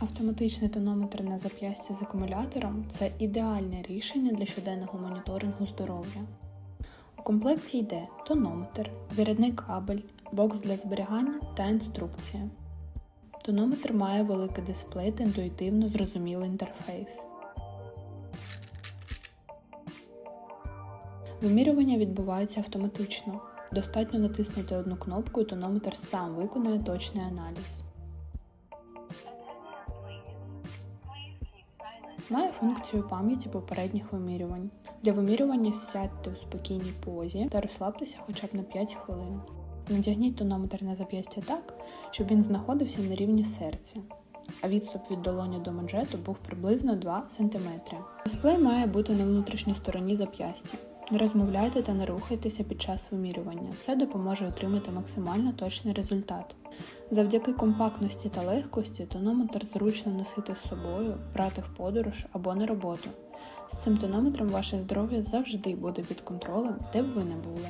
Автоматичний тонометр на зап'ясті з акумулятором це ідеальне рішення для щоденного моніторингу здоров'я. У комплекті йде тонометр, зарядний кабель, бокс для зберігання та інструкція. Тонометр має великий дисплей та інтуїтивно зрозумілий інтерфейс. Вимірювання відбувається автоматично. Достатньо натиснути одну кнопку і тонометр сам виконує точний аналіз. Має функцію пам'яті попередніх вимірювань. Для вимірювання сядьте у спокійній позі та розслабтеся хоча б на 5 хвилин. Надягніть тонометр на зап'ястя так, щоб він знаходився на рівні серця, а відступ від долоні до манжету був приблизно 2 см. Дисплей має бути на внутрішній стороні зап'ястя. Не розмовляйте та не рухайтеся під час вимірювання. Це допоможе отримати максимально точний результат. Завдяки компактності та легкості тонометр зручно носити з собою, брати в подорож або на роботу. З цим тонометром ваше здоров'я завжди буде під контролем, де б ви не були.